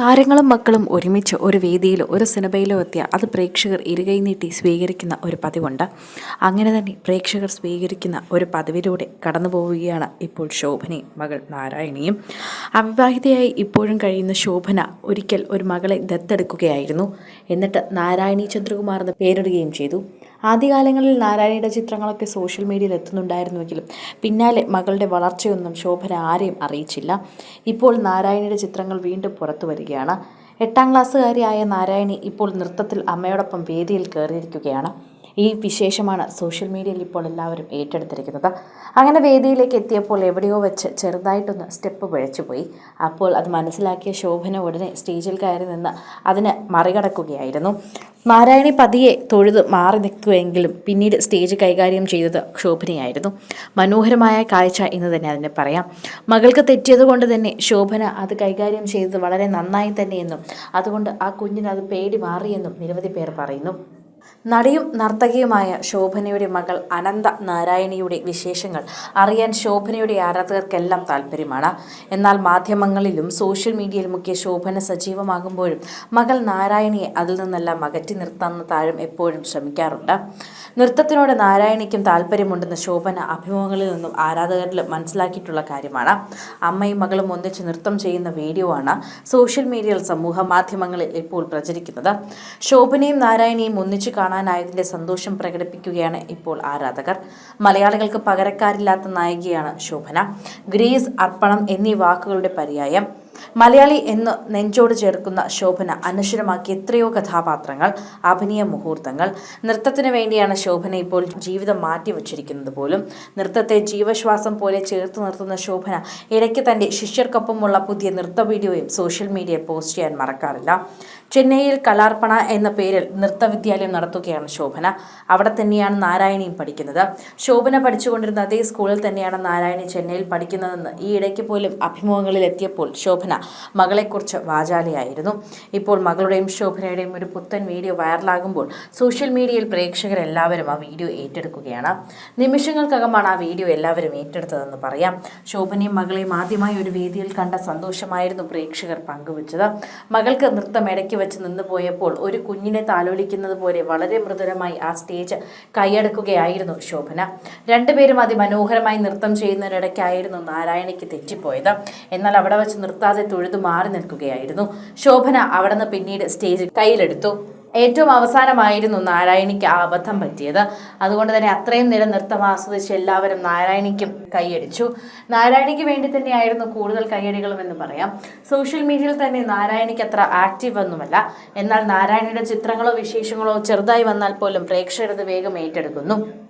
താരങ്ങളും മക്കളും ഒരുമിച്ച് ഒരു വേദിയിലോ ഒരു സിനിമയിലോ എത്തിയ അത് പ്രേക്ഷകർ ഇരുകൈ നീട്ടി സ്വീകരിക്കുന്ന ഒരു പതിവുണ്ട്. അങ്ങനെ തന്നെ പ്രേക്ഷകർ സ്വീകരിക്കുന്ന ഒരു പതിവിലൂടെ കടന്നു പോവുകയാണ് ഇപ്പോൾ ശോഭനയും മകൾ നാരായണിയും. അവിവാഹിതയായി ഇപ്പോഴും കഴിയുന്ന ശോഭന ഒരിക്കൽ ഒരു മകളെ ദത്തെടുക്കുകയായിരുന്നു. എന്നിട്ട് നാരായണി ചന്ദ്രകുമാർ എന്ന് പേരിടുകയും ചെയ്തു. ആദ്യകാലങ്ങളിൽ നാരായണിയുടെ ചിത്രങ്ങളൊക്കെ സോഷ്യൽ മീഡിയയിൽ എത്തുന്നുണ്ടായിരുന്നുവെങ്കിലും പിന്നാലെ മകളുടെ വളർച്ചയൊന്നും ശോഭന ആരെയും അറിയിച്ചില്ല. ഇപ്പോൾ നാരായണിയുടെ ചിത്രങ്ങൾ വീണ്ടും പുറത്തു വരികയാണ്. എട്ടാം ക്ലാസ്സുകാരിയായ നാരായണി ഇപ്പോൾ നൃത്തത്തിൽ അമ്മയോടൊപ്പം വേദിയിൽ കയറിയിരിക്കുകയാണ്. ഈ വിശേഷമാണ് സോഷ്യൽ മീഡിയയിൽ ഇപ്പോൾ എല്ലാവരും ഏറ്റെടുത്തിരിക്കുന്നത്. അങ്ങനെ വേദിയിലേക്ക് എത്തിയപ്പോൾ എവിടെയോ വെച്ച് ചെറുതായിട്ടൊന്ന് സ്റ്റെപ്പ് പിഴച്ചുപോയി അപ്പോൾ അത് മനസ്സിലാക്കിയ ശോഭന ഉടനെ സ്റ്റേജിൽ കയറി നിന്ന് അതിന് മറികടക്കുകയായിരുന്നു. നാരായണി പതിയെ തൊഴുത് മാറി നിൽക്കുമെങ്കിലും പിന്നീട് സ്റ്റേജ് കൈകാര്യം ചെയ്തത് ശോഭനയായിരുന്നു. മനോഹരമായ കാഴ്ച എന്ന് തന്നെ അതിനെ പറയാം. മകൾക്ക് തെറ്റിയതുകൊണ്ട് തന്നെ ശോഭന അത് കൈകാര്യം ചെയ്തത് വളരെ നന്നായി തന്നെയെന്നും അതുകൊണ്ട് ആ കുഞ്ഞിന് അത് പേടി മാറിയെന്നും നിരവധി പേർ പറയുന്നു. നടിയും നർത്തകിയുമായ ശോഭനയുടെ മകൾ അനന്ത നാരായണിയുടെ വിശേഷങ്ങൾ അറിയാൻ ശോഭനയുടെ ആരാധകർക്കെല്ലാം താല്പര്യമാണ് എന്നാൽ മാധ്യമങ്ങളിലും സോഷ്യൽ മീഡിയയിലുമൊക്കെ ശോഭന സജീവമാകുമ്പോഴും മകൾ നാരായണിയെ അതിൽ നിന്നെല്ലാം അകറ്റി നിർത്താമെന്ന താരം എപ്പോഴും ശ്രമിക്കാറുണ്ട്. നൃത്തത്തിനോട് നാരായണിക്കും താല്പര്യമുണ്ടെന്ന് ശോഭന അഭിമുഖങ്ങളിൽ നിന്നും ആരാധകരിലും മനസ്സിലാക്കിയിട്ടുള്ള കാര്യമാണ്. അമ്മയും മകളും ഒന്നിച്ച് നൃത്തം ചെയ്യുന്ന വീഡിയോ ആണ് സോഷ്യൽ മീഡിയയിൽ സമൂഹ മാധ്യമങ്ങളിൽ ഇപ്പോൾ പ്രചരിക്കുന്നത്. ശോഭനയും നാരായണിയും ഒന്നിച്ചു കാണാനായതിന്റെ സന്തോഷം പ്രകടിപ്പിക്കുകയാണ് ഇപ്പോൾ ആരാധകർ. മലയാളികൾക്ക് പകരക്കാരില്ലാത്ത നായികയാണ് ശോഭന. ഗ്രീസ് അർപ്പണം എന്നീ വാക്കുകളുടെ പര്യായം. മലയാളി എന്ന് നെഞ്ചോട് ചേർക്കുന്ന ശോഭന അനശ്വരമാക്കിയ എത്രയോ കഥാപാത്രങ്ങൾ അഭിനയ മുഹൂർത്തങ്ങൾ. നൃത്തത്തിന് വേണ്ടിയാണ് ശോഭന ഇപ്പോൾ ജീവിതം മാറ്റിവെച്ചിരിക്കുന്നത് പോലും. നൃത്തത്തെ ജീവശ്വാസം പോലെ ചേർത്ത് നിർത്തുന്ന ശോഭന ഇടയ്ക്ക് തന്റെ ശിഷ്യർക്കൊപ്പമുള്ള പുതിയ നൃത്ത വീഡിയോയും സോഷ്യൽ മീഡിയ പോസ്റ്റ് ചെയ്യാൻ മറക്കാറില്ല. ചെന്നൈയിൽ കലാർപ്പണ എന്ന പേരിൽ നൃത്ത വിദ്യാലയം നടത്തുകയാണ് ശോഭന. അവിടെ തന്നെയാണ് നാരായണിയും പഠിക്കുന്നത്. ശോഭന പഠിച്ചുകൊണ്ടിരുന്ന അതേ സ്കൂളിൽ തന്നെയാണ് നാരായണി ചെന്നൈയിൽ പഠിക്കുന്നതെന്ന് ഈ ഇടയ്ക്ക് പോലും അഭിമുഖങ്ങളിൽ എത്തിയപ്പോൾ ശോഭന മകളെക്കുറിച്ച് വാചാലയായിരുന്നു. ഇപ്പോൾ മകളുടെയും ശോഭനയുടെയും ഒരു പുത്തൻ വീഡിയോ വൈറലാകുമ്പോൾ സോഷ്യൽ മീഡിയയിൽ പ്രേക്ഷകരെല്ലാവരും ആ വീഡിയോ ഏറ്റെടുക്കുകയാണ്. നിമിഷങ്ങൾക്കകമാണ് ആ വീഡിയോ എല്ലാവരും ഏറ്റെടുത്തതെന്ന് പറയാം. ശോഭനയും മകളെയും ആദ്യമായി ഒരു വേദിയിൽ കണ്ട സന്തോഷമായിരുന്നു പ്രേക്ഷകർ പങ്കുവച്ചത്. മകൾക്ക് നൃത്തം ഇടയ്ക്ക് വെച്ച് നിന്ന് പോയപ്പോൾ ഒരു കുഞ്ഞിനെ താലോലിക്കുന്നത് പോലെ വളരെ മൃദുരമായി ആ സ്റ്റേജ് കൈയടക്കുകയായിരുന്നു ശോഭന. രണ്ടുപേരും അതിമനോഹരമായി നൃത്തം ചെയ്യുന്നതിനിടയ്ക്കായിരുന്നു നാരായണിക്ക് തെറ്റിപ്പോയത്. എന്നാൽ അവിടെ വെച്ച് നിർത്താതെ തൊഴുതു മാറി നിൽക്കുകയായിരുന്നു. ശോഭന അവിടെ നിന്ന് പിന്നീട് സ്റ്റേജ് കയ്യിലെടുത്തു. ഏറ്റവും അവസാനമായിരുന്നു നാരായണിക്ക് ആ അബദ്ധം പറ്റിയത്. അതുകൊണ്ട് തന്നെ അത്രയും നേരം നൃത്തം ആസ്വദിച്ച് എല്ലാവരും നാരായണിക്കും കൈയടിച്ചു. നാരായണിക്ക് വേണ്ടി തന്നെയായിരുന്നു കൂടുതൽ കൈയടികളും എന്ന് പറയാം. സോഷ്യൽ മീഡിയയിൽ തന്നെ നാരായണിക്ക് അത്ര ആക്റ്റീവ് ഒന്നുമല്ല. എന്നാൽ നാരായണിയുടെ ചിത്രങ്ങളോ വിശേഷങ്ങളോ ചെറുതായി വന്നാൽ പോലും പ്രേക്ഷകരത് വേഗം ഏറ്റെടുക്കുന്നു.